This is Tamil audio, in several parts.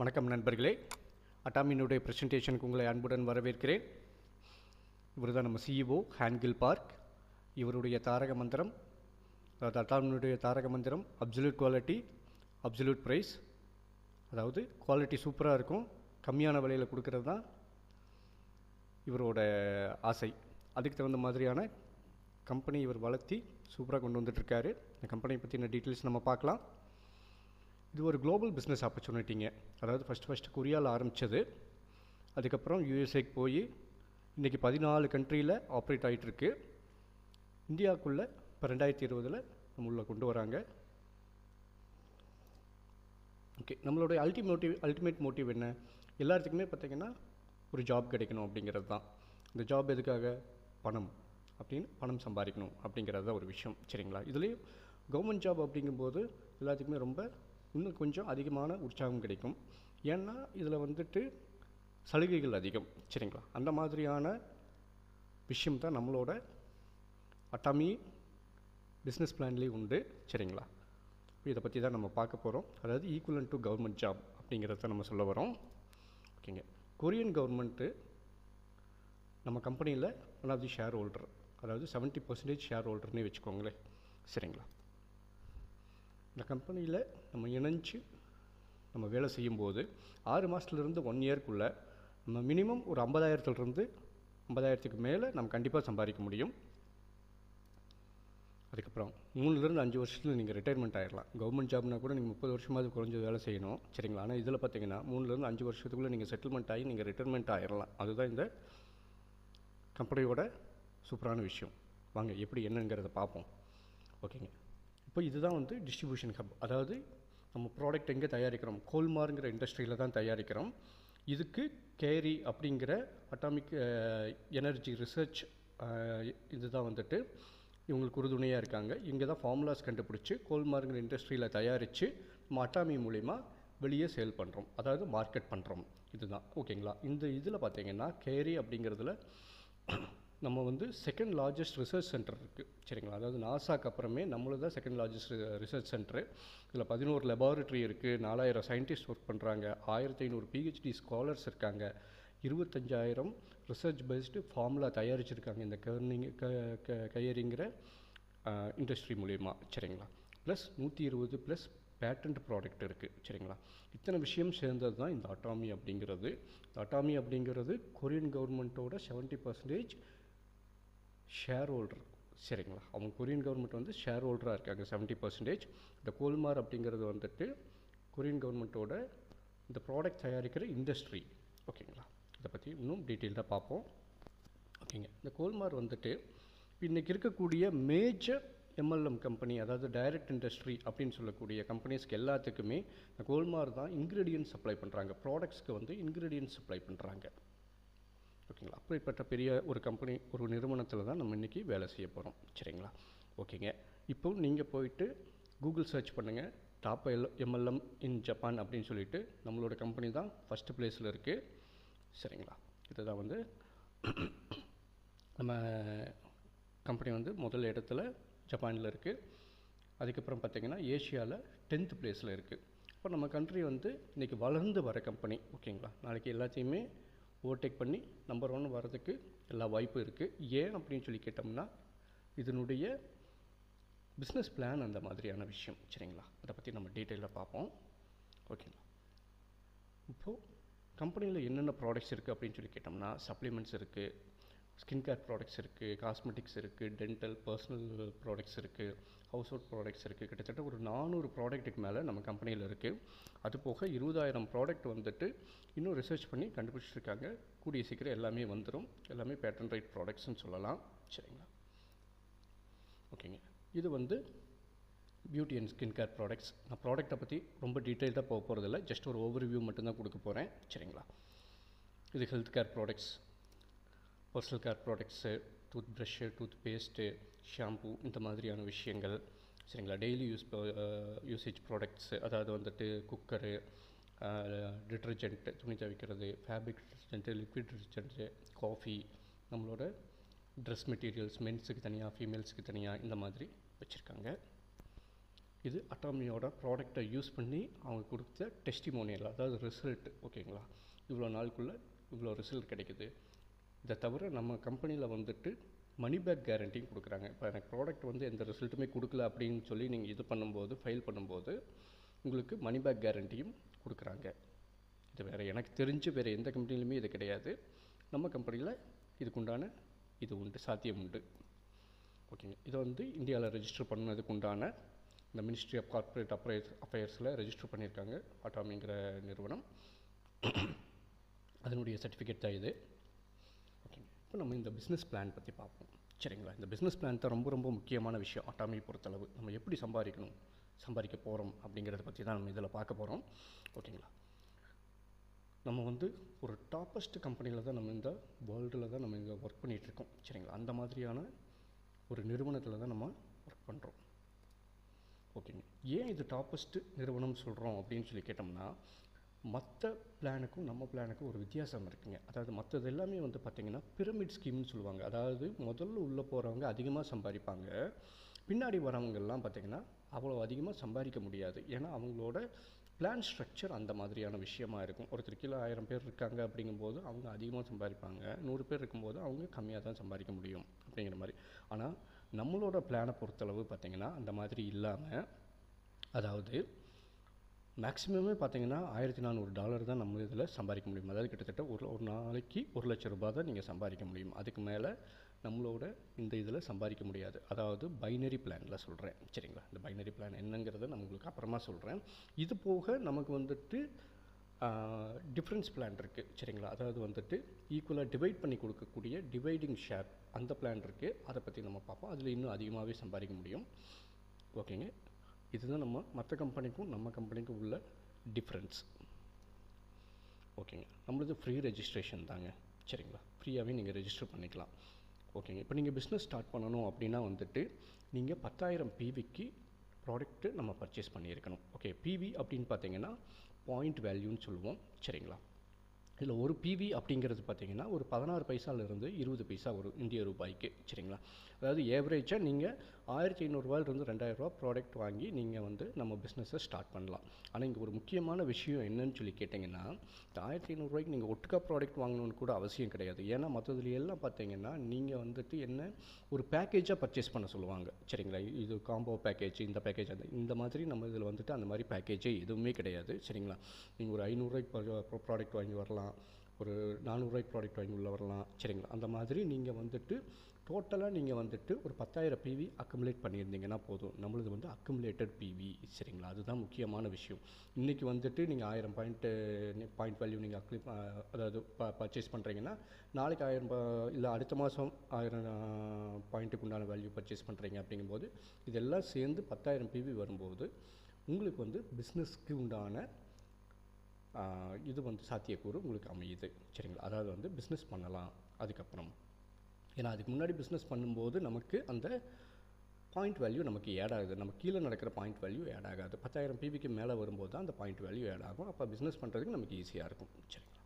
வணக்கம் நண்பர்களே. அட்டாமினுடைய ப்ரெசன்டேஷனுக்கு உங்களை அன்புடன் வரவேற்கிறேன். இவர் தான் நம்ம சிஇஓ ஹேன்கில் பார்க் இவருடைய தாரக மந்திரம் அதாவது அட்டாமினுடைய தாரக மந்திரம் அப்சல்யூட் குவாலிட்டி அப்சல்யூட் ப்ரைஸ் அதாவது குவாலிட்டி சூப்பராக இருக்கும் கம்மியான விலையில் கொடுக்கறது தான் இவரோட ஆசை. அதுக்கு தகுந்த மாதிரியான கம்பெனி இவர் வளர்த்தி சூப்பராக கொண்டு வந்துட்டுருக்காரு இந்த கம்பெனியை பற்றின டீட்டெயில்ஸ் நம்ம பார்க்கலாம். இது ஒரு குளோபல் பிஸ்னஸ் ஆப்பர்ச்சுனிட்டிங்க அதாவது ஃபஸ்ட்டு ஃபஸ்ட்டு கொரியாவில் ஆரம்பித்தது அதுக்கப்புறம் யூஎஸ்ஏக்கு போய் இன்றைக்கி பதினாலு கண்ட்ரியில் ஆப்ரேட் ஆகிட்டுருக்கு இந்தியாவுக்குள்ளே இப்போ ரெண்டாயிரத்தி இருபதில் நம்ம உள்ளே கொண்டு வராங்க. ஓகே நம்மளுடைய அல்டிமோட்டிவ் அல்டிமேட் மோட்டிவ் என்ன? எல்லாத்துக்குமே பார்த்திங்கன்னா ஒரு ஜாப் கிடைக்கணும் அப்படிங்கிறது தான். இந்த ஜாப் எதுக்காக? பணம். அப்படின்னு பணம் சம்பாதிக்கணும் அப்படிங்கிறது தான் ஒரு விஷயம். சரிங்களா? இதுலேயும் கவர்மெண்ட் ஜாப் அப்படிங்கும்போது எல்லாத்துக்குமே ரொம்ப இன்னும் கொஞ்சம் அதிகமான உற்சாகம் கிடைக்கும். ஏன்னா இதில் வந்துட்டு சலுகைகள் அதிகம். சரிங்களா? அந்த மாதிரியான விஷயம் தான் நம்மளோட அட்டாமி பிஸ்னஸ் பிளான்லேயும் உண்டு. சரிங்களா? இதை பற்றி தான் நம்ம பார்க்க போகிறோம் அதாவது ஈக்குவலன் டு கவர்மெண்ட் ஜாப் அப்படிங்கிறத நம்ம சொல்ல வரோம். ஓகேங்க. கொரியன் கவர்மெண்ட்டு நம்ம கம்பெனியில் one of the share holder அதாவது செவன்ட்டி பர்சன்டேஜ் ஷேர் ஹோல்டர்னே வச்சுக்கோங்களேன். சரிங்களா? இந்த கம்பெனியில் நம்ம இணைஞ்சு நம்ம வேலை செய்யும்போது ஆறு மாதத்துலேருந்து ஒன் இயர்க்குள்ளே நம்ம மினிமம் ஒரு ஐம்பதாயிரத்துலேருந்து ஐம்பதாயிரத்துக்கு மேலே நம்ம கண்டிப்பாக சம்பாதிக்க முடியும். அதுக்கப்புறம் மூணுலேருந்து அஞ்சு வருஷத்தில் நீங்கள் ரிட்டையர்மெண்ட் ஆகிடலாம் கவர்மெண்ட் ஜாப்னா கூட நீங்கள் முப்பது வருஷமாவது குறைஞ்ச வேலை செய்யணும். சரிங்களா? ஆனால் இதில் பார்த்தீங்கன்னா மூணுலேருந்து அஞ்சு வருஷத்துக்குள்ளே நீங்கள் செட்டில்மெண்ட் ஆகி நீங்கள் ரிட்டைர்மெண்ட் ஆகிடலாம் அதுதான் இந்த கம்பெனியோட சூப்பரான விஷயம். வாங்க எப்படி என்னங்கிறத பார்ப்போம். ஓகேங்க. இப்போ இதுதான் வந்து டிஸ்ட்ரிபியூஷன் ஹப் அதாவது நம்ம ப்ராடக்ட் எங்கே தயாரிக்கிறோம்? கோல்மாருங்கிற இண்டஸ்ட்ரியில் தான் தயாரிக்கிறோம். இதுக்கு கேரி அப்படிங்கிற அட்டாமிக் எனர்ஜி ரிசர்ச் இதுதான் வந்துட்டு இவங்களுக்கு உறுதுணையாக இருக்காங்க. இங்கே தான் ஃபார்முலாஸ் கண்டுபிடிச்சி கோல்மாருங்கிற இண்டஸ்ட்ரியில் தயாரித்து நம்ம அட்டாமி மூலிமா வெளியே சேல் பண்ணுறோம் அதாவது மார்க்கெட் பண்ணுறோம் இதுதான். ஓகேங்களா இந்த இதில் பார்த்தீங்கன்னா கேரி அப்படிங்கிறதுல நம்ம வந்து செகண்ட் லார்ஜஸ்ட் ரிசர்ச் சென்டர் இருக்குது சரிங்களா? அதாவது நாசாக்கு அப்புறமே நம்மளது தான் செகண்ட் லார்ஜஸ்ட் ரிசர்ச் சென்டரு இதில் பதினோரு லெபார்ட்ரி இருக்குது நாலாயிரம் சயின்டிஸ்ட் ஒர்க் பண்ணுறாங்க ஆயிரத்தி ஐநூறு பிஹெச்டி ஸ்காலர்ஸ் இருக்காங்க. இருபத்தஞ்சாயிரம் ரிசர்ச் பேஸ்டு ஃபார்முலா தயாரிச்சிருக்காங்க இந்த கர்னிங் க க கையறிங்கிற இண்டஸ்ட்ரி மூலிமா சரிங்களா? ப்ளஸ் நூற்றி இருபது ப்ளஸ் பேட்டன்ட் ப்ராடக்ட் இருக்குது சரிங்களா? இத்தனை விஷயம் சேர்ந்தது தான் இந்த அட்டாமி அப்படிங்கிறது. இந்த அட்டாமி அப்படிங்கிறது கொரியன் கவர்மெண்ட்டோட செவன்ட்டி பர்சன்டேஜ் ஷேர் ஹோல்டர் சரிங்களா? அவங்க கொரியன் கவர்மெண்ட் வந்து ஷேர் ஹோல்டராக இருக்காங்க. செவன்ட்டி பர்சன்டேஜ் இந்த கோல்மார் அப்படிங்கிறது வந்துட்டு கொரியன் கவர்மெண்ட்டோட இந்த ப்ராடக்ட் தயாரிக்கிற இண்டஸ்ட்ரி ஓகேங்களா? இதை பற்றி இன்னும் டீட்டெயில்டாக பார்ப்போம். ஓகேங்க. இந்த கோல்மார் வந்துட்டு இன்றைக்கி இருக்கக்கூடிய மேஜர் எம்எல்எம் கம்பெனி அதாவது டைரக்ட் இண்டஸ்ட்ரி அப்படின்னு சொல்லக்கூடிய கம்பெனிஸ்க்கு எல்லாத்துக்குமே இந்த கோல்மார் தான் இன்க்ரீடியன்ட் சப்ளை பண்ணுறாங்க ப்ராடக்ட்ஸ்க்கு வந்து இன்க்ரீடியன்ட் சப்ளை பண்ணுறாங்க ஓகேங்களா? அப்படிப்பட்ட பெரிய ஒரு கம்பெனி ஒரு நிறுவனத்தில் தான் நம்ம இன்றைக்கி வேலை செய்ய போகிறோம் சரிங்களா? ஓகேங்க. இப்போ நீங்கள் போயிட்டு கூகுள் சர்ச் பண்ணுங்கள் top L MLM in Japan அப்படின்னு சொல்லிட்டு நம்மளோட கம்பெனி தான் ஃபஸ்ட்டு ப்ளேஸில் இருக்குது சரிங்களா? இதுதான் வந்து நம்ம கம்பெனி வந்து முதல் இடத்துல ஜப்பானில் இருக்குது அதுக்கப்புறம் பார்த்திங்கன்னா ஏஷியாவில் டென்த் பிளேஸில் இருக்குது இப்போ நம்ம கண்ட்ரி வந்து இன்றைக்கி வளர்ந்து வர கம்பெனி ஓகேங்களா? நாளைக்கு எல்லாத்தையுமே ஓவர்டேக் பண்ணி நம்பர் ஒன் வரதுக்கு எல்லா வாய்ப்பும் இருக்குது ஏன் அப்படின்னு சொல்லி கேட்டோம்னா இதனுடைய பிஸ்னஸ் பிளான் அந்த மாதிரியான விஷயம். சரிங்களா? அதை பற்றி நம்ம டீட்டெயிலாக பார்ப்போம். ஓகேங்களா இப்போது கம்பெனியில் என்னென்ன ப்ராடக்ட்ஸ் இருக்குது அப்படின்னு சொல்லி கேட்டோம்னா சப்ளிமெண்ட்ஸ் இருக்குது ஸ்கின் கேர் ப்ராடக்ட்ஸ் இருக்குது காஸ்மெட்டிக்ஸ் இருக்குது டென்டல் பர்சனல் ப்ராடக்ட்ஸ் இருக்குது ஹவுஸ் ஹோல்ட் ப்ராடக்ட்ஸ் இருக்குது கிட்டத்தட்ட ஒரு நானூறு ப்ராடக்ட்டுக்கு மேலே நம்ம கம்பெனியில் இருக்குது அது போக இருபதாயிரம் ப்ராடக்ட் வந்துட்டு இன்னும் ரிசர்ச் பண்ணி கண்டுபிடிச்சிருக்காங்க. கூடிய சீக்கிரம் எல்லாமே வந்துடும் எல்லாமே பேட்டன் ரைட் ப்ராடக்ட்ஸ்னு சொல்லலாம். சரிங்களா? ஓகேங்க இது வந்து beauty and skin care products நான் ப்ராடக்ட்டை பற்றி ரொம்ப டீட்டெயில்டாக போக போகிறதில்ல ஜஸ்ட் ஒரு ஓவர் வியூ மட்டும்தான் கொடுக்க போகிறேன் சரிங்களா? இது health care products personal care products toothbrush toothpaste shampoo இந்த மாதிரியான விஷயங்கள். சரிங்களா? டெய்லி யூஸ் யூசேஜ் ப்ராடக்ட்ஸு அதாவது வந்துட்டு குக்கரு டிட்டர்ஜென்ட்டு துணி துவைக்கிறது fabric detergent liquid detergent coffee நம்மளோட ட்ரெஸ் மெட்டீரியல்ஸ் மென்ஸுக்கு தனியாக ஃபீமேல்ஸுக்கு தனியாக இந்த மாதிரி வச்சுருக்காங்க. இது அட்டாமியோட ப்ராடக்டை யூஸ் பண்ணி அவங்க கொடுத்த டெஸ்டிமோனியல் அதாவது ரிசல்ட் ஓகேங்களா இவ்வளோ நாளுக்குள்ளே இவ்வளோ ரிசல்ட் கிடைக்குது. இதை தவிர நம்ம கம்பெனியில் வந்துட்டு மணி பேக் கேரண்டியும் கொடுக்குறாங்க. இப்போ எனக்கு ப்ராடக்ட் வந்து எந்த ரிசல்ட்டுமே கொடுக்கல அப்படின்னு சொல்லி நீங்கள் இது பண்ணும்போது ஃபைல் பண்ணும்போது உங்களுக்கு மணி பேக் கேரண்டியும் கொடுக்குறாங்க. இது வேறு எனக்கு தெரிஞ்சு வேறு எந்த கம்பெனிலுமே இது கிடையாது. நம்ம கம்பெனியில் இதுக்குண்டான இது உண்டு சாத்தியம் உண்டு. ஓகேங்க இதை வந்து இந்தியாவில் ரெஜிஸ்டர் பண்ணதுக்கு உண்டான இந்த மினிஸ்ட்ரி ஆஃப் கார்ப்பரேட் அஃபேர்ஸ் அஃபேர்ஸில் ரெஜிஸ்டர் பண்ணியிருக்காங்க. அட்டாமிங்கிற நிறுவனம். அதனுடைய சர்டிஃபிகேட் தான் இது. இப்போ நம்ம இந்த பிஸ்னஸ் பிளான் பற்றி பார்ப்போம். சரிங்களா? இந்த பிஸ்னஸ் பிளான் தான் ரொம்ப ரொம்ப முக்கியமான விஷயம். அட்டாமி பொறுத்தளவு. நம்ம எப்படி சம்பாதிக்கணும்? சம்பாதிக்க போகிறோம் அப்படிங்கிறத பற்றி தான் நம்ம இதில் பார்க்க போகிறோம் ஓகேங்களா? நம்ம வந்து ஒரு டாப்பஸ்ட் கம்பெனியில் தான் நம்ம இந்த வேர்ல்டில் தான் நம்ம இங்கே ஒர்க் பண்ணிகிட்ருக்கோம் சரிங்களா? அந்த மாதிரியான ஒரு நிறுவனத்தில் தான் நம்ம ஒர்க் பண்ணுறோம் ஓகேங்க. ஏன் இது டாப்பஸ்ட்டு நிறுவனம் சொல்கிறோம் அப்படின்னு சொல்லி கேட்டோம்னா மற்ற பிளானுக்கும் நம்ம பிளானுக்கும் ஒரு வித்தியாசம் இருக்குங்க. அதாவது மற்றது எல்லாமே வந்து பார்த்திங்கன்னா பிரமிட் ஸ்கீம்னு சொல்லுவாங்க. அதாவது முதல்ல உள்ளே போகிறவங்க அதிகமாக சம்பாதிப்பாங்க. பின்னாடி வரவங்கெல்லாம் பார்த்திங்கன்னா அவ்வளோ அதிகமாக சம்பாதிக்க முடியாது. ஏன்னா அவங்களோட பிளான் ஸ்ட்ரக்சர் அந்த மாதிரியான விஷயமா இருக்கும். ஒருத்தர் கீழே ஆயிரம் பேர் இருக்காங்க அப்படிங்கும்போது அவங்க அதிகமாக சம்பாதிப்பாங்க. நூறு பேர் இருக்கும்போது அவங்க கம்மியாக தான் சம்பாதிக்க முடியும் அப்படிங்கிற மாதிரி. ஆனால் நம்மளோட பிளானை பொறுத்தளவு பார்த்திங்கன்னா அந்த மாதிரி இல்லாமல் அதாவது மேக்ஸிமமே பார்த்தீங்கன்னா ஆயிரத்தி நானூறு டாலர் தான் நம்ம இதில் சம்பாதிக்க முடியும். அதாவது கிட்டத்தட்ட ஒரு ஒரு நாளைக்கு ஒரு லட்ச ரூபாய் தான் நீங்கள் சம்பாதிக்க முடியும். அதுக்கு மேலே நம்மளோட இந்த இதில் சம்பாதிக்க முடியாது. அதாவது பைனரி பிளானில் சொல்கிறேன் சரிங்களா? இந்த பைனரி பிளான் என்னங்கிறத நான் உங்களுக்கு அப்புறமா சொல்கிறேன் இது போக நமக்கு வந்துட்டு டிஃப்ரென்ஸ் பிளான் இருக்குது சரிங்களா? அதாவது வந்துட்டு ஈக்குவலாக டிவைட் பண்ணி கொடுக்கக்கூடிய டிவைடிங் ஷேர் அந்த பிளான் இருக்குது அதை பற்றி நம்ம பார்ப்போம். அதில் இன்னும் அதிகமாகவே சம்பாதிக்க முடியும். ஓகேங்க? இதுதான் நம்ம மற்ற கம்பெனிக்கும் நம்ம கம்பெனிக்கும் உள்ள டிஃப்ரென்ஸ் ஓகேங்க நம்மளது ஃப்ரீ ரெஜிஸ்ட்ரேஷன் தாங்க. சரிங்களா? ஃப்ரீயாகவே நீங்கள் ரெஜிஸ்டர் பண்ணிக்கலாம். ஓகேங்க இப்போ நீங்கள் பிஸ்னஸ் ஸ்டார்ட் பண்ணணும் அப்படின்னா வந்துட்டு நீங்கள் பத்தாயிரம் பிவிக்கு ப்ராடக்ட்டு நம்ம பர்ச்சேஸ் பண்ணியிருக்கணும். ஓகே பிவி அப்படின்னு பார்த்தீங்கன்னா பாயிண்ட் வேல்யூன்னு சொல்லுவோம். சரிங்களா? இதில் ஒரு பிவி அப்படிங்கிறது பார்த்தீங்கன்னா ஒரு பதினாறு பைசாலேருந்து இருபது பைசா வரும் இந்திய ரூபாய்க்கு சரிங்களா? அதாவது ஏவரேஜாக நீங்கள் ஆயிரத்தி ஐநூறுரூவாயிலிருந்து ரெண்டாயிரரூவா ப்ராடக்ட் வாங்கி நீங்கள் வந்து நம்ம பிஸ்னஸை ஸ்டார்ட் பண்ணலாம். ஆனால் இங்கே ஒரு முக்கியமான விஷயம் என்னன்னு சொல்லி கேட்டிங்கன்னா இந்த ஆயிரத்தி ஐநூறுரூவாய்க்கு நீங்கள் ஒட்டுக்கா ப்ராடக்ட் வாங்கணும்னு கூட அவசியம் கிடையாது. ஏன்னா மற்றதுல எல்லாம் பார்த்தீங்கன்னா நீங்கள் வந்துட்டு என்ன ஒரு பேக்கேஜாக பர்ச்சேஸ் பண்ண சொல்லுவாங்க சரிங்களா? இது காம்போ பேக்கேஜ் இந்த பேக்கேஜ் அந்த இந்த மாதிரி நம்ம இதில் வந்துட்டு அந்த மாதிரி பேக்கேஜே எதுவுமே கிடையாது சரிங்களா? நீங்கள் ஒரு ஐநூறுரூவாய்க்கு ப்ராடக்ட் வாங்கி வரலாம். ஒரு நானூறுரூவாய்க்கு ப்ராடக்ட் வாங்கி உள்ள வரலாம். சரிங்களா? அந்த மாதிரி நீங்கள் வந்துட்டு டோட்டலாக நீங்கள் வந்துட்டு ஒரு பத்தாயிரம் பிவி அக்குமுலேட் பண்ணியிருந்தீங்கன்னா போதும். நம்மளது வந்து அக்குமுலேட்டட் பிவி சரிங்களா? அதுதான் முக்கியமான விஷயம். இன்றைக்கி வந்துட்டு நீங்கள் ஆயிரம் பாயிண்ட்டு பாயிண்ட் வேல்யூ நீங்கள் அக்லி அதாவது ப பர்ச்சேஸ் பண்ணுறீங்கன்னா நாளைக்கு ஆயிரம் இல்லை அடுத்த மாதம் ஆயிரம் பாயிண்ட்டுக்கு உண்டான வேல்யூ பர்ச்சேஸ் பண்ணுறீங்க அப்படிங்கும்போது இதெல்லாம் சேர்ந்து பத்தாயிரம் பிவி வரும்போது உங்களுக்கு வந்து பிஸ்னஸ்க்கு உண்டான இது வந்து சாத்தியக்கூறு உங்களுக்கு அமையுது. சரிங்களா? அதாவது வந்து பிஸ்னஸ் பண்ணலாம் அதுக்கப்புறம். ஏன்னா அதுக்கு முன்னாடி பிஸ்னஸ் பண்ணும்போது நமக்கு அந்த பாயிண்ட் வேல்யூ நமக்கு ஏட் ஆகுது. நம்ம கீழே நடக்கிற பாயிண்ட் வேல்யூ ஏட் ஆகாது. பத்தாயிரம் பிபிக்கு மேலே வரும்போது தான் அந்த பாயிண்ட் வேல்யூ ஏட் ஆகும். அப்போ பிஸ்னஸ் பண்ணுறதுக்கு நமக்கு ஈஸியாக இருக்கும். சரிங்களா?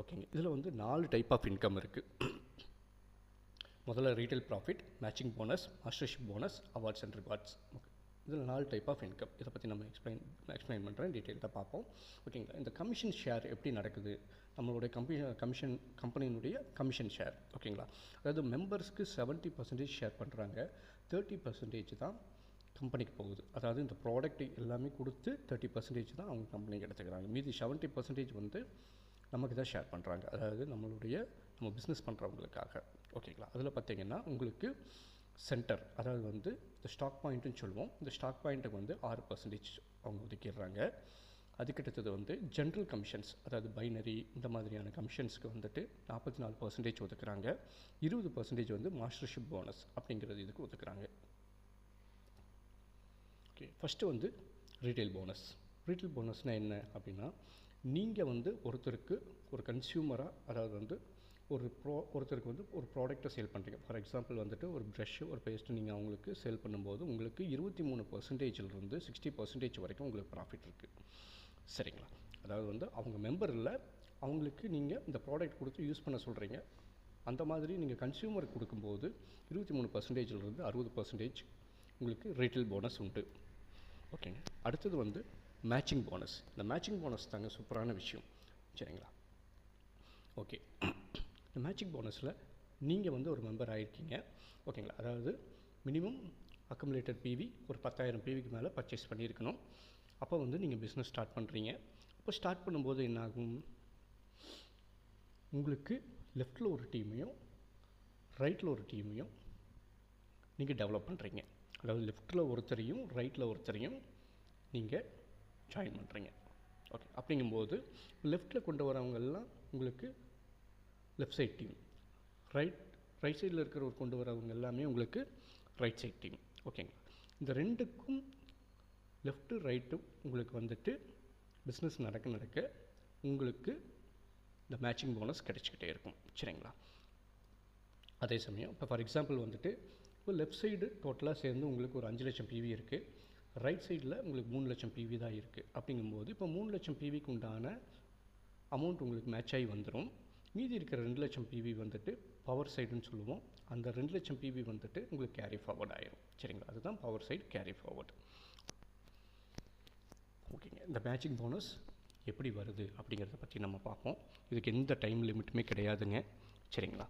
ஓகேங்க. இதில் வந்து நாலு டைப் ஆஃப் இன்கம் இருக்குது முதல்ல retail profit matching bonus mastership bonus awards and rewards okay இதில் நாலு டைப் ஆஃப் இன்கம் இதை பற்றி நம்ம எக்ஸ்பிளைன் எக்ஸ்பிளைன் பண்ணுறேன் டீட்டெயில்டாக பார்ப்போம். ஓகேங்களா இந்த கமிஷன் ஷேர் எப்படி நடக்குது? நம்மளுடைய கம்பி கமிஷன் கம்பெனியினுடைய கமிஷன் ஷேர் ஓகேங்களா அதாவது மெம்பர்ஸ்க்கு செவன்ட்டி பர்சன்டேஜ் ஷேர் பண்ணுறாங்க தேர்ட்டி பர்சன்டேஜ் தான் கம்பெனிக்கு போகுது. அதாவது இந்த ப்ராடக்ட் எல்லாமே கொடுத்து தேர்ட்டி பர்சன்டேஜ் தான் அவங்க கம்பெனிக்கு எடுத்துக்கிறாங்க. மீதி செவன்ட்டி பர்சன்டேஜ் வந்து நமக்கு தான் ஷேர் பண்ணுறாங்க அதாவது நம்மளுடைய நம்ம பிஸ்னஸ் பண்ணுறவங்களுக்காக ஓகேங்களா அதில் பார்த்தீங்கன்னா உங்களுக்கு சென்டர் அதாவது வந்து இந்த ஸ்டாக் பாயிண்ட்டுன்னு சொல்லுவோம். இந்த ஸ்டாக் பாயிண்ட்டுக்கு வந்து ஆறு பர்சன்டேஜ் அவங்க ஒதுக்கிடுறாங்க. அதுக்கடுத்தது வந்து ஜென்ரல் கமிஷன்ஸ் அதாவது பைனரி இந்த மாதிரியான கமிஷன்ஸ்க்கு வந்துட்டு நாற்பத்தி நாலு பர்சன்டேஜ் ஒதுக்குறாங்க. இருபது பர்சன்டேஜ் வந்து மாஸ்டர்ஷிப் போனஸ் அப்படிங்கிறது இதுக்கு ஒதுக்குறாங்க. ஓகே ஃபஸ்ட்டு வந்து ரீட்டைல் போனஸ் ரீட்டைல் போனஸ்னால் என்ன அப்படின்னா நீங்கள் வந்து ஒருத்தருக்கு ஒரு கன்சியூமராக அதாவது வந்து ஒரு ப்ரோ ஒருத்தருக்கு வந்து ஒரு ப்ராடக்ட்டை சேல் பண்ணுறீங்க ஃபார் எக்ஸாம்பிள் வந்துட்டு ஒரு ப்ரஷ்ஷு ஒரு பேஸ்ட்டு நீங்கள் அவங்களுக்கு சேல் பண்ணும்போது உங்களுக்கு இருபத்தி மூணு பர்சன்டேஜிலிருந்து சிக்ஸ்டி பர்சன்டேஜ் வரைக்கும் உங்களுக்கு ப்ராஃபிட் இருக்குது சரிங்களா? அதாவது வந்து அவங்க மெம்பர் இல்லை அவங்களுக்கு நீங்கள் இந்த ப்ராடக்ட் கொடுத்து யூஸ் பண்ண சொல்கிறீங்க அந்த மாதிரி நீங்கள் கன்சியூமருக்கு கொடுக்கும்போது இருபத்தி மூணு பர்சன்டேஜிலிருந்து அறுபது பர்சன்டேஜ் உங்களுக்கு ரீட்டைல் போனஸ் உண்டு. ஓகேங்க அடுத்தது வந்து மேட்சிங் போனஸ் இந்த மேட்சிங் போனஸ் தாங்க சூப்பரான விஷயம். சரிங்களா? ஓகே இந்த மேட்சிக் போனஸில் நீங்கள் வந்து ஒரு மெம்பர் ஆகிருக்கீங்க ஓகேங்களா? அதாவது மினிமம் அக்குமுலேட்டட் பிவி ஒரு பத்தாயிரம் பிவிக்கு மேலே பர்ச்சேஸ் பண்ணியிருக்கணும். அப்போ வந்து நீங்கள் பிஸ்னஸ் ஸ்டார்ட் பண்ணுறீங்க. அப்போ ஸ்டார்ட் பண்ணும்போது என்ன ஆகும் உங்களுக்கு லெஃப்ட்டில் ஒரு டீமையும் ரைட்டில் ஒரு டீமையும் நீங்கள் டெவலப் பண்ணுறீங்க. அதாவது லெஃப்ட்டில் ஒருத்தரையும் ரைட்டில் ஒருத்தரையும் நீங்கள் ஜாயின் பண்ணுறீங்க. ஓகே அப்படிங்கும்போது லெஃப்ட்டில் கொண்டு வரவங்கெல்லாம் உங்களுக்கு left side team right right சைடில் இருக்கிறவர் கொண்டு வரவங்க எல்லாமே உங்களுக்கு ரைட் சைட் டீம் ஓகேங்களா இந்த ரெண்டுக்கும் லெஃப்ட்டு ரைட்டும் உங்களுக்கு வந்துட்டு பிஸ்னஸ் நடக்க நடக்க உங்களுக்கு இந்த மேட்சிங் போனஸ் கிடைச்சிக்கிட்டே இருக்கும். சரிங்களா? அதே சமயம் இப்போ ஃபார் எக்ஸாம்பிள் வந்துட்டு இப்போ லெஃப்ட் சைடு டோட்டலாக சேர்ந்து உங்களுக்கு ஒரு அஞ்சு லட்சம் பிவி இருக்குது ரைட் சைடில் உங்களுக்கு மூணு லட்சம் பிவி தான் இருக்குது அப்படிங்கும்போது இப்போ மூணு லட்சம் பிவிக்கு உண்டான அமௌண்ட் உங்களுக்கு மேட்ச் ஆகி வந்துடும் மீதி இருக்கிற ரெண்டு லட்சம் பிவி வந்துட்டு பவர் சைடுன்னு சொல்லுவோம். அந்த ரெண்டு லட்சம் பிவி வந்துட்டு உங்களுக்கு கேரி ஃபார்வர்ட் ஆயிரும். சரிங்களா? அதுதான் பவர் சைடு கேரி ஃபார்வர்டு ஓகேங்க இந்த மேட்சிங் போனஸ் எப்படி வருது அப்படிங்கிறத பற்றி நம்ம பார்ப்போம். இதுக்கு எந்த டைம் லிமிட்டுமே கிடையாதுங்க. சரிங்களா?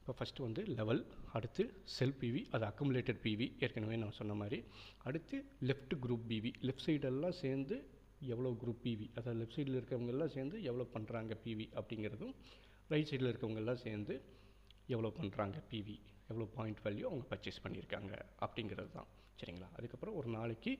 இப்போ ஃபஸ்ட்டு வந்து லெவல் அடுத்து செல் பிவி அது அக்குமுலேட்டட் பிவி ஏற்கனவே நான் சொன்ன மாதிரி. அடுத்து லெஃப்ட் குரூப் பிவி லெஃப்ட் சைடெல்லாம் சேர்ந்து எவ்வளோ குரூப் பிவி அதாவது லெஃப்ட் சைடில் இருக்கிறவங்கெல்லாம் சேர்ந்து எவ்வளோ பண்ணுறாங்க பிவி அப்படிங்கிறதும் ரைட் சைடில் இருக்கவங்கெல்லாம் சேர்ந்து எவ்வளோ பண்ணுறாங்க பிவி எவ்வளோ பாயிண்ட் வேல்யூ அவங்க பர்ச்சேஸ் பண்ணியிருக்காங்க அப்படிங்கிறது தான். சரிங்களா? அதுக்கப்புறம் ஒரு நாளைக்கு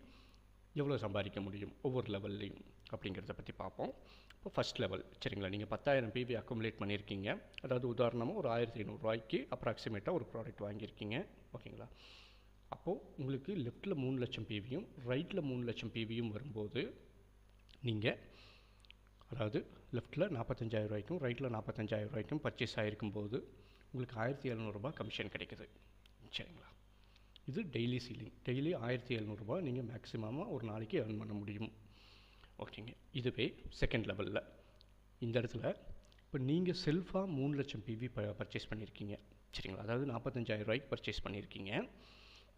எவ்வளோ சம்பாதிக்க முடியும் ஒவ்வொரு லெவல்லையும் அப்படிங்கிறத பற்றி பார்ப்போம். இப்போ ஃபஸ்ட் லெவல் சரிங்களா? நீங்கள் பத்தாயிரம் பிவி அக்குமுலேட் பண்ணியிருக்கீங்க. அதாவது உதாரணமாக ஒரு ஆயிரத்தி ஐநூறுரூவாய்க்கு அப்ராக்சிமேட்டாக ஒரு ப்ராடக்ட் வாங்கியிருக்கீங்க. ஓகேங்களா? அப்போது உங்களுக்கு லெஃப்ட்டில் மூணு லட்சம் பிவியும் ரைட்டில் மூணு லட்சம் பிவியும் வரும்போது நீங்கள் அதாவது லெஃப்ட்டில் நாற்பத்தஞ்சாயிரம் ரூபாய்க்கும் ரைட்டில் நாற்பத்தஞ்சாயிரம் ரூபாய்க்கும் பர்ச்சேஸ் ஆகிருக்கும் போது உங்களுக்கு ஆயிரத்தி எழுநூறுபா கமிஷன் கிடைக்குது. சரிங்களா? இது டெய்லி சீலிங் டெய்லி ஆயிரத்தி எழுநூறுபா நீங்கள் மேக்ஸிமமாக ஒரு நாளைக்கு ஏர்ன் பண்ண முடியும். ஓகேங்க இதுவே செகண்ட் லெவலில் இந்த இடத்துல இப்போ நீங்கள் செல்ஃபாக மூணு லட்சம் பிவி ப பர்ச்சேஸ் பண்ணியிருக்கீங்க சரிங்களா? அதாவது நாற்பத்தஞ்சாயிரம் ரூபாய்க்கு பர்ச்சேஸ் பண்ணியிருக்கீங்க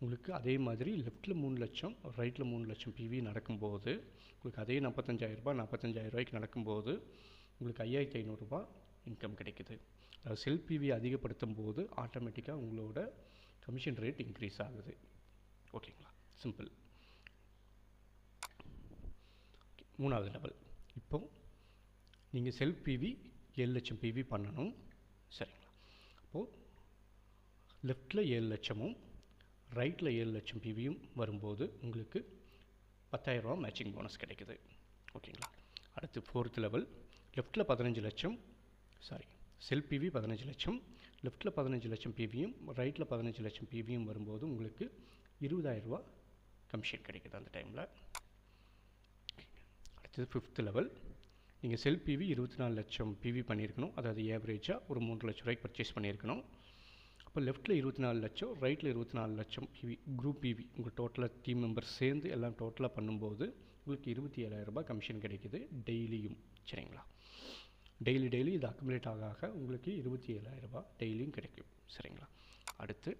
உங்களுக்கு அதே மாதிரி லெஃப்ட்டில் மூணு லட்சம் ரைட்டில் மூணு லட்சம் பிவி நடக்கும்போது உங்களுக்கு அதே நாற்பத்தஞ்சாயிரரூபா நாற்பத்தஞ்சாயிரரூபாய்க்கு நடக்கும்போது உங்களுக்கு ஐயாயிரத்தி ஐநூறுரூபா இன்கம் கிடைக்குது. அதாவது செல் பிவி அதிகப்படுத்தும் போது ஆட்டோமேட்டிக்காக உங்களோட கமிஷன் ரேட் இன்க்ரீஸ் ஆகுது. ஓகேங்களா சிம்பிள் மூணாவது லெவல் இப்போ நீங்கள் செல்ஃப் பிவி ஏழு லட்சம் பிவி பண்ணணும். சரிங்களா? அப்போது லெஃப்ட்டில் ஏழு லட்சமும் ரைட்டில் ஏழு லட்சம் பிவியும் வரும்போது உங்களுக்கு பத்தாயிரரூபா மேட்சிங் போனஸ் கிடைக்குது. ஓகேங்களா? அடுத்து ஃபோர்த் லெவல் லெஃப்ட்டில் பதினஞ்சு லட்சம் சாரி செல் பிவி பதினஞ்சு லட்சம் லெஃப்ட்டில் பதினஞ்சு லட்சம் பிவியும் ரைட்டில் பதினஞ்சு லட்சம் பிவியும் வரும்போது உங்களுக்கு இருபதாயிரரூபா கமிஷன் கிடைக்குது அந்த டைமில் அடுத்தது ஃபிஃப்த் லெவல் நீங்கள் செல் பிவி இருபத்தி நாலு லட்சம் பிவி பண்ணியிருக்கணும். அதாவது ஏவரேஜாக ஒரு மூன்று லட்ச ரூபாய்க்கு பர்ச்சேஸ் பண்ணியிருக்கணும். அப்போ லெஃப்ட்டில் இருபத்தி நாலு லட்சம் ரைட்டில் இருபத்தி நாலு லட்சம் இவி குரூப் பிவி உங்கள் டோட்டலாக டீம் மெம்பர்ஸ் சேர்ந்து எல்லாம் டோட்டலாக பண்ணும்போது உங்களுக்கு இருபத்தி ஏழாயிரரூபா கமிஷன் கிடைக்கிது டெய்லியும் சரிங்களா? டெய்லி டெய்லி இது அக்குமுலேட் ஆக ஆக உங்களுக்கு இருபத்தி ஏழாயிரரூபா டெய்லியும் கிடைக்கும். சரிங்களா? அடுத்து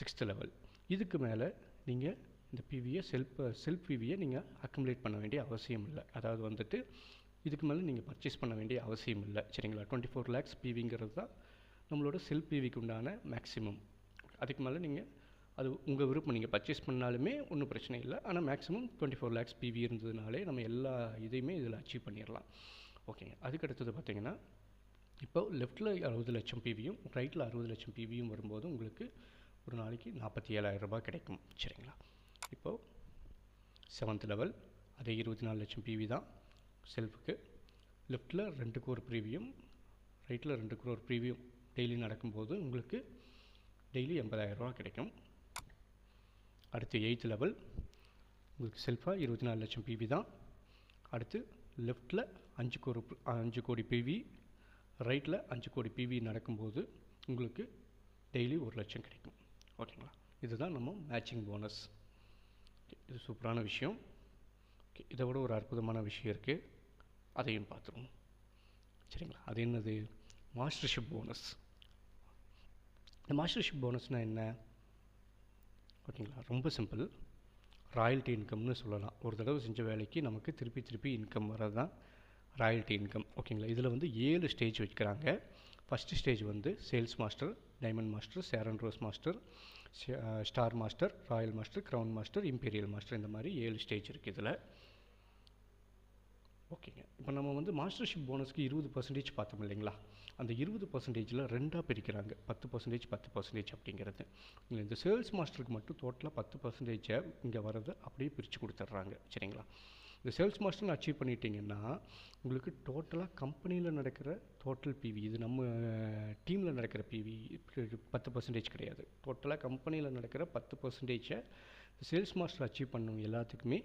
சிக்ஸ்த் லெவல் இதுக்கு மேலே நீங்கள் இந்த பிவியை செல்ஃப் செல்ஃப் பிவியை நீங்கள் அக்குமுலேட் பண்ண வேண்டிய அவசியம் இல்லை. அதாவது வந்துட்டு இதுக்கு மேலே நீங்கள் பர்ச்சேஸ் பண்ண வேண்டிய அவசியம் இல்லை. சரிங்களா? டுவெண்ட்டி ஃபோர் லேக்ஸ் பிவிங்கிறது தான் நம்மளோட செல்ஃப் பிவிக்கு உண்டான மேக்ஸிமம் அதுக்கு மேலே நீங்கள் அது உங்கள் விருப்பம். நீங்கள் பர்ச்சேஸ் பண்ணாலுமே ஒன்றும் பிரச்சனை இல்லை. ஆனால் maximum twenty four lakhs PV இருந்ததுனாலே நம்ம எல்லா இதையுமே இதில் அச்சீவ் பண்ணிடலாம். ஓகேங்க அதுக்கு அடுத்தது பார்த்தீங்கன்னா இப்போ லெஃப்ட்டில் அறுபது லட்சம் பிவியும் ரைட்டில் அறுபது லட்சம் பிவியும் வரும்போது உங்களுக்கு ஒரு நாளைக்கு நாற்பத்தி ஏழாயிரம் ரூபாய் கிடைக்கும். சரிங்களா? இப்போது செவன்த் லெவல் அதே இருபத்தி நாலு லட்சம் பிவி தான் செல்ஃபுக்கு லெஃப்ட்டில் ரெண்டு கோர் ப்ரீவியம் ரைட்டில் ரெண்டு கோர் ப்ரீவியம் டெய்லி நடக்கும்போது உங்களுக்கு டெய்லி எண்பதாயிரரூபா கிடைக்கும். அடுத்து எயித் லெவல் உங்களுக்கு செல்ஃபாக இருபத்தி நாலு லட்சம் பிவி தான். அடுத்து லெஃப்ட்டில் அஞ்சு கோடி அஞ்சு கோடி பிவி ரைட்டில் அஞ்சு கோடி பிவி நடக்கும்போது உங்களுக்கு டெய்லி ஒரு லட்சம் கிடைக்கும். ஓகேங்களா இதுதான் நம்ம மேட்சிங் போனஸ் இது சூப்பரான விஷயம். ஓகே இதை விட ஒரு அற்புதமான விஷயம் இருக்குது அதையும் பார்த்துருவோம். சரிங்களா? அது என்னது? மாஸ்டர்ஷிப் போனஸ் இந்த மாஸ்டர்ஷிப் போனஸ்னால் என்ன? ஓகேங்களா? ரொம்ப சிம்பிள். ராயல்ட்டி இன்கம்னு சொல்லலாம். ஒரு தடவை செஞ்ச வேலைக்கு நமக்கு திருப்பி திருப்பி இன்கம் வர்றது தான் ராயல்ட்டி இன்கம். ஓகேங்களா? இதில் வந்து ஏழு ஸ்டேஜ் வைக்கிறாங்க. ஃபஸ்ட்டு ஸ்டேஜ் வந்து sales master diamond master Sharon rose master star master royal master crown master imperial master. இந்த மாதிரி ஏழு ஸ்டேஜ் இருக்குது இதில். ஓகேங்க. இப்போ நம்ம வந்து மாஸ்டர்ஷிப் போனஸ்க்கு இருபது பர்சன்டேஜ் பார்த்தோம் இல்லைங்களா? அந்த இருபது பர்சன்டேஜில் ரெண்டாக பிரிக்கிறாங்க. பத்து பர்சன்டேஜ் பத்து பர்சன்டேஜ் அப்படிங்கிறது. இந்த சேல்ஸ் மாஸ்டருக்கு மட்டும் டோட்டலாக பத்து பர்சன்டேஜை இங்கே வரதை அப்படியே பிரித்து கொடுத்துட்றாங்க. சரிங்களா? இந்த சேல்ஸ் மாஸ்டர்னு அச்சீவ் பண்ணிட்டீங்கன்னா உங்களுக்கு டோட்டலாக கம்பெனியில் நடக்கிற டோட்டல் பிவி இது நம்ம டீமில் நடக்கிற பிவி பத்து பர்சன்டேஜ் கிடையாது. டோட்டலாக கம்பெனியில் நடக்கிற பத்து பர்சன்டேஜை சேல்ஸ் மாஸ்டர் அச்சீவ் பண்ணவங்க எல்லாத்துக்குமே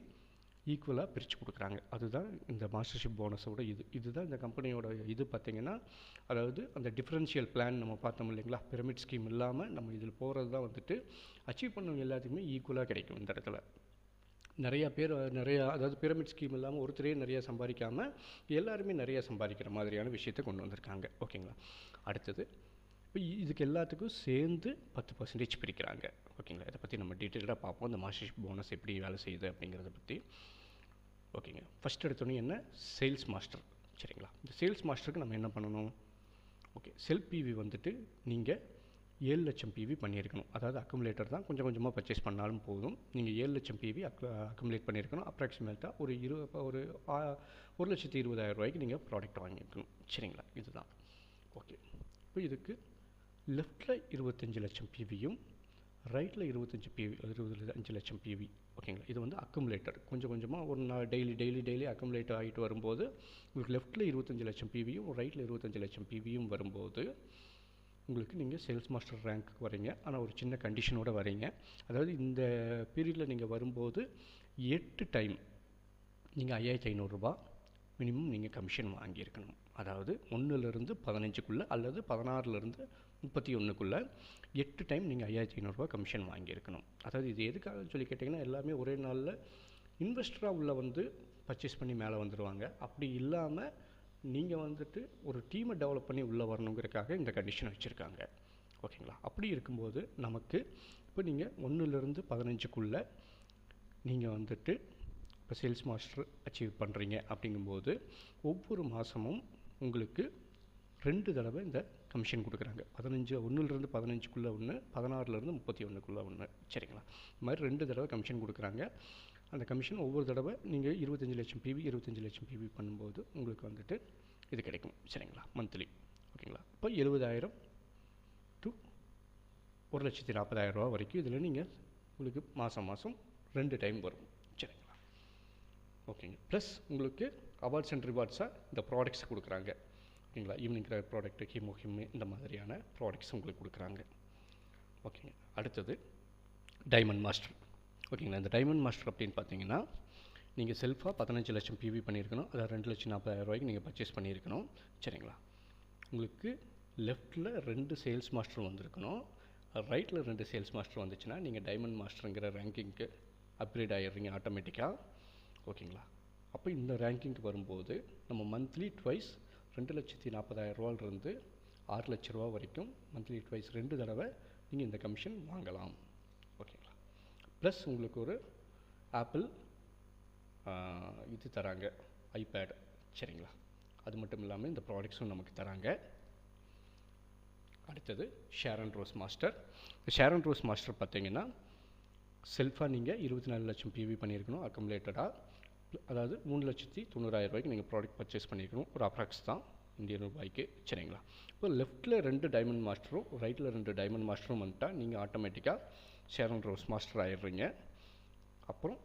ஈக்குவலாக பிரித்து கொடுக்குறாங்க. அதுதான் இந்த மாஸ்டர்ஷிப் போனஸோட இது. இதுதான் இந்த கம்பெனியோட இது பார்த்திங்கன்னா அதாவது அந்த டிஃப்ரென்ஷியல் பிளான் நம்ம பார்த்தோம் இல்லைங்களா? பிரமிட் ஸ்கீம் இல்லாமல் நம்ம இதில் போகிறது தான் வந்துட்டு அச்சீவ் பண்ணவங்க எல்லாத்துக்குமே ஈக்குவலாக கிடைக்கும் இந்த இடத்துல. நிறையா பேர் நிறையா அதாவது பிரமிட் ஸ்கீம் இல்லாமல் ஒருத்தரே நிறையா சம்பாதிக்காமல் எல்லாருமே நிறையா சம்பாதிக்கிற மாதிரியான விஷயத்தை கொண்டு வந்திருக்காங்க. ஓகேங்களா? அடுத்தது இப்போ இதுக்கு எல்லாத்துக்கும் சேர்ந்து பத்து பர்சன்டேஜ் பிரிக்கிறாங்க. ஓகேங்களா இதை பற்றி நம்ம டீட்டெயிலாக பார்ப்போம். இந்த மாஸ்டர்ஷிப் போனஸ் எப்படி வேலை செய்யுது அப்படிங்கிறத பற்றி ஓகேங்க ஃபஸ்ட் எடுத்தோன்னே என்ன? சேல்ஸ் மாஸ்டர் சரிங்களா? இந்த சேல்ஸ் மாஸ்டருக்கு நம்ம என்ன பண்ணணும்? ஓகே செல் பிவி வந்துட்டு நீங்கள் ஏழு லட்சம் பிவி பண்ணியிருக்கணும். அதாவது அக்குமுலேட்டர் தான் கொஞ்சம் கொஞ்சமாக பர்ச்சேஸ் பண்ணாலும் போதும். நீங்கள் ஏழு லட்சம் பிவி அக்கு அக்குமுலேட் பண்ணியிருக்கணும். அப்ராக்சிமேட்டாக ஒரு இரு ஒரு ஒரு லட்சத்தி இருபதாயிரம் ரூபாய்க்கு நீங்கள் ப்ராடக்ட் வாங்கியிருக்கணும். சரிங்களா? இதுதான். ஓகே இப்போ இதுக்கு லெஃப்ட்டில் இருபத்தஞ்சி லட்சம் பிவியும் ரைட்டில் இருபத்தஞ்சி பிவி இருபது அஞ்சு லட்சம் பிவி ஓகேங்களா இது வந்து அக்குமுலேட்டர் கொஞ்சம் கொஞ்சமாக ஒரு நாள் டெய்லி டெய்லி டெய்லி அக்குமுலேட்டர் ஆகிட்டு வரும்போது உங்களுக்கு லெஃப்ட்டில் இருபத்தஞ்சி லட்சம் பிவியும் ரைட்டில் இருபத்தஞ்சி லட்சம் பிவியும் வரும்போது உங்களுக்கு நீங்கள் சேல்ஸ் மாஸ்டர் ரேங்க்குக்கு வரீங்க. ஆனால் ஒரு சின்ன கண்டிஷனோடு வரீங்க. அதாவது இந்த பீரியடில் நீங்கள் வரும்போது எட்டு டைம் நீங்கள் ஐயாயிரத்தி ஐநூறுரூபா மினிமம் நீங்கள் கமிஷன் வாங்கியிருக்கணும். அதாவது ஒன்றுலேருந்து பதினஞ்சுக்குள்ளே அல்லது பதினாறுலேருந்து முப்பத்தி ஒன்றுக்குள்ளே எட்டு டைம் நீங்கள் ஐயாயிரத்தி ஐநூறுரூவா கமிஷன் வாங்கியிருக்கணும். அதாவது இது எதுக்காக சொல்லி கேட்டிங்கன்னா எல்லாமே ஒரே நாளில் இன்வெஸ்டராக உள்ள வந்து பர்ச்சேஸ் பண்ணி மேலே வந்துடுவாங்க அப்படி இல்லாமல் நீங்கள் வந்துட்டு ஒரு டீமை டெவலப் பண்ணி உள்ளே வரணுங்கிறதுக்காக இந்த கண்டிஷன் வச்சுருக்காங்க. ஓகேங்களா? அப்படி இருக்கும்போது நமக்கு இப்போ நீங்கள் ஒன்றுலேருந்து பதினஞ்சுக்குள்ளே நீங்கள் வந்துட்டு இப்போ சேல்ஸ் மாஸ்டர் அச்சீவ் பண்ணுறீங்க அப்படிங்கும்போது ஒவ்வொரு மாதமும் உங்களுக்கு ரெண்டு தடவை இந்த கமிஷன் கொடுக்குறாங்க. பதினஞ்சு ஒன்றுலேருந்து பதினஞ்சுக்குள்ளே ஒன்று பதினாறுலேருந்து முப்பத்தி ஒன்றுக்குள்ளே ஒன்று சரிங்களா? இது மாதிரி ரெண்டு தடவை கமிஷன் கொடுக்குறாங்க. அந்த கமிஷன் ஒவ்வொரு தடவை நீங்கள் இருபத்தஞ்சி லட்சம் பிவி இருபத்தஞ்சி லட்சம் பிவி பண்ணும்போது உங்களுக்கு வந்துட்டு இது கிடைக்கும். சரிங்களா? மந்த்லி ஓகேங்களா? இப்போ எழுபதாயிரம் டு ஒரு லட்சத்தி நாற்பதாயிரம் ரூபா வரைக்கும் இதில் நீங்கள் உங்களுக்கு மாதம் மாதம் ரெண்டு டைம் வரும். சரிங்களா? ஓகேங்க. ப்ளஸ் உங்களுக்கு அவார்ட்ஸ் அண்ட் ரிவார்ட்ஸாக இந்த ப்ராடக்ட்ஸ் கொடுக்குறாங்க. ஓகேங்களா? ஈவினிங் ப்ராடக்ட் ஹிமோ ஹிம்மு இந்த மாதிரியான ப்ராடக்ட்ஸ் உங்களுக்கு கொடுக்குறாங்க. ஓகேங்க அடுத்தது டைமண்ட் மாஸ்டர் ஓகேங்களா? இந்த டைமண்ட் மாஸ்டர் அப்படின்னு பார்த்தீங்கன்னா நீங்கள் செல்ஃபாக பதினஞ்சு லட்சம் பிவி பண்ணியிருக்கணும். அதாவது ரெண்டு லட்சம் நாற்பதாயிரம் ரூபாய்க்கு நீங்கள் பர்ச்சேஸ் பண்ணியிருக்கணும். சரிங்களா? உங்களுக்கு லெஃப்ட்டில் ரெண்டு சேல்ஸ் மாஸ்டர் வந்திருக்கணும். ரைட்டில் ரெண்டு சேல்ஸ் மாஸ்டர் வந்துச்சுன்னா நீங்கள் டைமண்ட் மாஸ்டருங்கிற ரேங்கிங்க்கு அப்கிரேட் ஆகிடுறீங்க ஆட்டோமேட்டிக்காக ஓகேங்களா? அப்போ இந்த ரேங்கிங்க்கு வரும்போது நம்ம மந்த்லி ட்வைஸ் ரெண்டு லட்சத்தி நாற்பதாயிரம் ரூபாயிலிருந்து ஆறு லட்ச ரூபா வரைக்கும் மந்த்லி ட்வைஸ் ரெண்டு தடவை நீங்கள் இந்த கமிஷன் வாங்கலாம். ஓகேங்களா ப்ளஸ் உங்களுக்கு ஒரு ஆப்பிள் இது தராங்க ஐபேட் சரிங்களா? அது மட்டும் இல்லாமல் இந்த ப்ராடக்ட்ஸும் நமக்கு தராங்க. அடுத்தது Sharon rose master Sharon rose master பார்த்தீங்கன்னா செல்ஃபாக நீங்கள் இருபத்தி நாலு லட்சம் பிவி பண்ணியிருக்கணும் அக்கமுலேட்டடாக அதாவது மூணு லட்சத்தி தொண்ணூறாயிரம் ரூபாய்க்கு நீங்கள் ப்ராடக்ட் பர்ச்சேஸ் பண்ணியிருக்கணும் ஒரு அப்ராக்ஸ் தான். இந்தியன் ரூபாய்க்கு சரிங்களா? இப்போ லெஃப்ட்டில் ரெண்டு டைமண்ட் மாஸ்டரும் ரைட்டில் ரெண்டு டைமண்ட் மாஸ்டரும் வந்துட்டால் நீங்கள் ஆட்டோமேட்டிக்காக ஷேரன் ரோஸ் மாஸ்டர் ஆயிடுறீங்க. அப்புறம்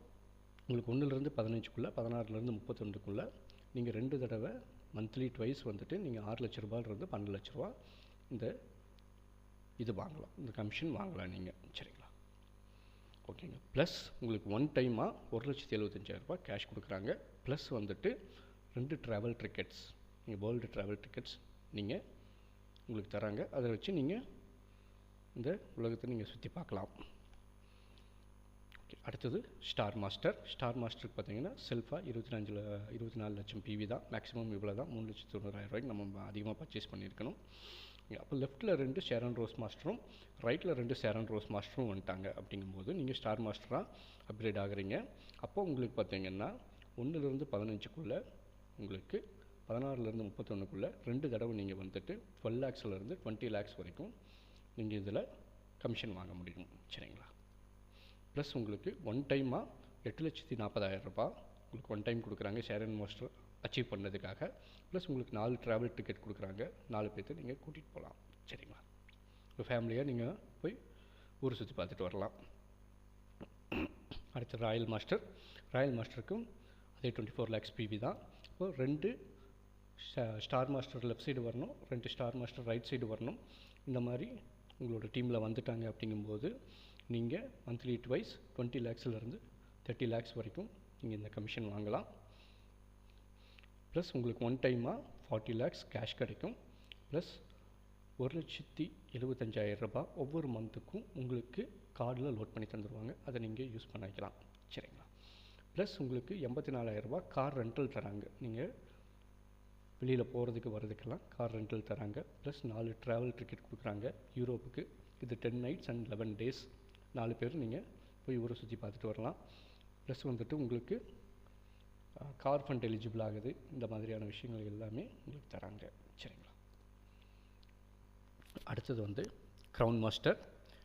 உங்களுக்கு ஒன்றுலேருந்து பதினஞ்சுக்குள்ளே பதினாறுலேருந்து முப்பத்தொன்றுக்குள்ளே நீங்கள் ரெண்டு தடவை மந்த்லி ட்வைஸ் வந்துட்டு நீங்கள் ஆறு லட்ச ரூபாயிலிருந்து பன்னெண்டு லட்ச ரூபா இந்த இது வாங்கலாம். இந்த கமிஷன் வாங்கலாம் நீங்கள் சரிங்களா? ஓகேங்க. ப்ளஸ் உங்களுக்கு ஒன் டைமாக ஒரு லட்சத்தி எழுபத்தஞ்சாயிரரூபா கேஷ் கொடுக்குறாங்க. ப்ளஸ் வந்துட்டு ரெண்டு ட்ராவல் டிக்கெட்ஸ் நீங்கள் வேர்ல்டு ட்ராவல் டிக்கெட்ஸ் நீங்கள் உங்களுக்கு தராங்க. அதை வச்சு நீங்கள் இந்த உலகத்தை நீங்கள் சுற்றி பார்க்கலாம். ஓகே அடுத்தது ஸ்டார் மாஸ்டர் ஸ்டார் மாஸ்டருக்கு பார்த்தீங்கன்னா செல்ஃபாக இருபத்தி நாலு இருபத்தி நாலு லட்சம் பிவி தான். மேக்ஸிமம் இவ்வளோ தான் மூணு லட்சத்தி தொண்ணூறாயிரம் ரூபாய்க்கு நம்ம அதிகமாக பர்ச்சேஸ் பண்ணியிருக்கணும். அப்போ லெஃப்ட்டில் ரெண்டு ஷேரன் ரோஸ் மாஸ்டரும் ரைட்டில் ரெண்டு ஷேரன் ரோஸ் மாஸ்டரும் வந்துட்டாங்க அப்படிங்கும்போது நீங்கள் ஸ்டார் மாஸ்டராக அப்கிரேட் ஆகுறீங்க. அப்போ உங்களுக்கு பார்த்தீங்கன்னா ஒன்றுலேருந்து பதினஞ்சுக்குள்ளே உங்களுக்கு பதினாறுலேருந்து முப்பத்தொன்றுக்குள்ளே ரெண்டு தடவை நீங்கள் வந்துட்டு டுவெல் லேக்ஸ்லேருந்து டுவெண்ட்டி லேக்ஸ் வரைக்கும் நீங்கள் இதில் கமிஷன் வாங்க முடியும். சரிங்களா? ப்ளஸ் உங்களுக்கு ஒன் டைமாக எட்டு லட்சத்தி நாற்பதாயிரம் ரூபாய் உங்களுக்கு ஒன் டைம் கொடுக்குறாங்க ஷேரன் மாஸ்டர் அச்சீவ் பண்ணதுக்காக ப்ளஸ் உங்களுக்கு நாலு ட்ராவல் டிக்கெட் கொடுக்குறாங்க. நாலு பேர்த்து நீங்கள் கூட்டிகிட்டு போகலாம் சரிங்களா? உங்கள் ஃபேமிலியாக நீங்கள் போய் ஊர் சுற்றி பார்த்துட்டு வரலாம். அடுத்து ராயல் மாஸ்டர். ராயல் மாஸ்டருக்கும் அதே டுவெண்ட்டி ஃபோர் லேக்ஸ் பிவி தான். இப்போ ரெண்டு ஸ்டார் மாஸ்டர் லெஃப்ட் சைடு வரணும். ரெண்டு ஸ்டார் மாஸ்டர் ரைட் சைடு வரணும். இந்த மாதிரி உங்களோட டீமில் வந்துட்டாங்க அப்படிங்கும்போது நீங்கள் மந்த்லி ட்வைஸ் டுவெண்ட்டி லேக்ஸ்லேருந்து தேர்ட்டி லேக்ஸ் வரைக்கும் நீங்கள் இந்த கமிஷன் வாங்கலாம். ப்ளஸ் உங்களுக்கு ஒன் டைமாக ஃபார்ட்டி லேக்ஸ் கேஷ் கிடைக்கும். ப்ளஸ் ஒரு லட்சத்தி எழுபத்தஞ்சாயிரம் ரூபாய் ஒவ்வொரு மந்த்துக்கும் உங்களுக்கு கார்டில் லோட் பண்ணி தந்துடுவாங்க அதை நீங்கள் யூஸ் பண்ணிக்கலாம். சரிங்களா? ப்ளஸ் உங்களுக்கு எண்பத்தி நாலாயிரரூபா கார் ரெண்டல் தராங்க. நீங்கள் வெளியில் போகிறதுக்கு வர்றதுக்கெல்லாம் கார் ரெண்டல் தராங்க. ப்ளஸ் நாலு ட்ராவல் டிக்கெட் கொடுக்குறாங்க யூரோப்புக்கு இது ten nights and eleven days நாலு பேர் நீங்கள் போய் ஊரை சுற்றி பார்த்துட்டு வரலாம். ப்ளஸ் வந்துட்டு உங்களுக்கு கார் ஃபண்ட் எலிஜிபிள் ஆகுது. இந்த மாதிரியான விஷயங்கள் எல்லாமே உங்களுக்கு தராங்க. சரிங்களா? அடுத்தது வந்து க்ரௌன் மாஸ்டர்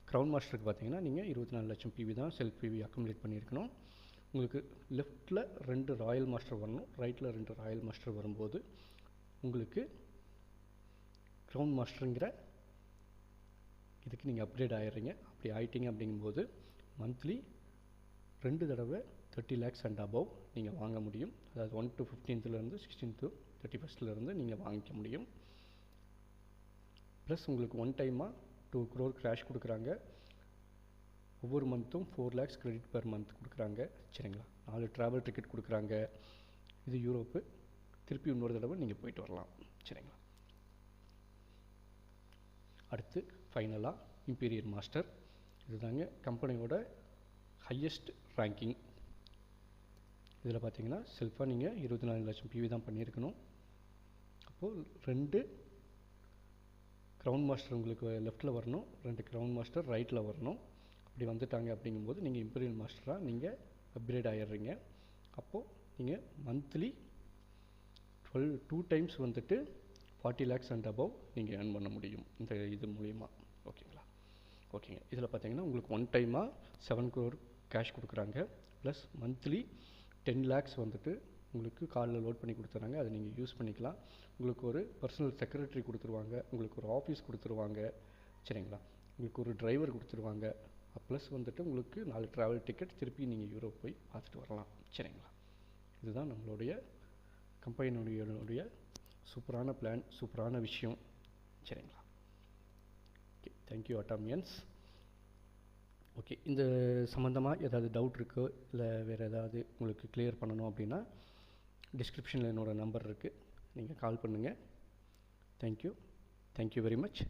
க்ரௌன் மாஸ்டருக்கு பார்த்தீங்கன்னா நீங்கள் இருபத்தி நாலு லட்சம் பிவி தான் செல்ஃப் பிவி அக்குமுலேட் பண்ணியிருக்கணும். உங்களுக்கு லெஃப்ட்டில் ரெண்டு ராயல் மாஸ்டர் வரணும் ரைட்டில் ரெண்டு ராயல் மாஸ்டர் வரும்போது உங்களுக்கு க்ரௌன் மாஸ்டருங்கிற இதுக்கு நீங்கள் அப்கிரேட் ஆயிடுறீங்க. அப்படி ஆகிட்டீங்க அப்படிங்கும்போது மந்த்லி ரெண்டு தடவை தேர்ட்டி லேக்ஸ் அண்ட் அபவ் நீங்கள் வாங்க முடியும். அதாவது ஒன் டு ஃபிஃப்டீன்த்துலேருந்து சிக்ஸ்டீன் டு தேர்ட்டி ஃபஸ்ட்லேருந்து நீங்கள் வாங்கிக்க முடியும். ப்ளஸ் உங்களுக்கு ஒன் டைமாக டூ க்ரோர் கிராஷ் கொடுக்குறாங்க. ஒவ்வொரு மந்த்தும் four lakhs credit per month கொடுக்குறாங்க. சரிங்களா? நாலு ட்ராவல் டிக்கெட் கொடுக்குறாங்க. இது யூரோப்பு. திருப்பி இன்னொரு தடவை நீங்கள் போயிட்டு வரலாம். சரிங்களா? அடுத்து ஃபைனலாக இம்பீரியர் மாஸ்டர் இதுதாங்க கம்பெனியோட ஹையஸ்ட் ரேங்கிங் இதில் பார்த்தீங்கன்னா செல்ஃபாக நீங்கள் இருபத்தி நாலு லட்சம் பிவி தான் பண்ணியிருக்கணும். அப்போது ரெண்டு க்ரௌண்ட் மாஸ்டர் உங்களுக்கு லெஃப்ட்டில் வரணும். ரெண்டு க்ரௌண்ட் மாஸ்டர் ரைட்டில் வரணும். அப்படி வந்துட்டாங்க அப்படிங்கும்போது நீங்கள் இம்பீரியல் மாஸ்டராக நீங்கள் அப்கிரேட் ஆகிடுறீங்க அப்போது நீங்கள் மந்த்லி டுவெல் டூ டைம்ஸ் வந்துட்டு ஃபார்ட்டி லேக்ஸ் அண்ட் அபவ் நீங்கள் ஏர்ன் பண்ண முடியும். இந்த இது மூலிமா ஓகேங்களா? ஓகேங்க. இதில் பார்த்தீங்கன்னா உங்களுக்கு ஒன் டைமாக செவன் க்ரோர் கேஷ் கொடுக்குறாங்க. ப்ளஸ் மந்த்லி டென் லேக்ஸ் வந்துட்டு உங்களுக்கு காலில் லோட் பண்ணி கொடுத்துறாங்க. அதை நீங்கள் யூஸ் பண்ணிக்கலாம். உங்களுக்கு ஒரு பர்சனல் செக்ரட்டரி கொடுத்துருவாங்க. உங்களுக்கு ஒரு ஆஃபீஸ் கொடுத்துருவாங்க. சரிங்களா? உங்களுக்கு ஒரு டிரைவர் கொடுத்துருவாங்க. ப்ளஸ் வந்துட்டு உங்களுக்கு நாலு ட்ராவல் டிக்கெட் திருப்பி நீங்கள் யூரோப் போய் பார்த்துட்டு வரலாம். சரிங்களா? இதுதான் நம்மளுடைய கம்பெனியுடைய சூப்பரான பிளான் சூப்பரான விஷயம். சரிங்களா? ஓகே தேங்க்யூ அட்டாமியன்ஸ் ஓகே இந்த சம்மந்தமாக ஏதாவது டவுட் இருக்கோ இல்லை வேறு ஏதாவது உங்களுக்கு கிளியர் பண்ணணும் அப்படின்னா டிஸ்கிரிப்ஷனில் என்னோடய நம்பர் இருக்குது நீங்கள் கால் பண்ணுங்கள் தேங்க்யூ தேங்க்யூ வெரி மச்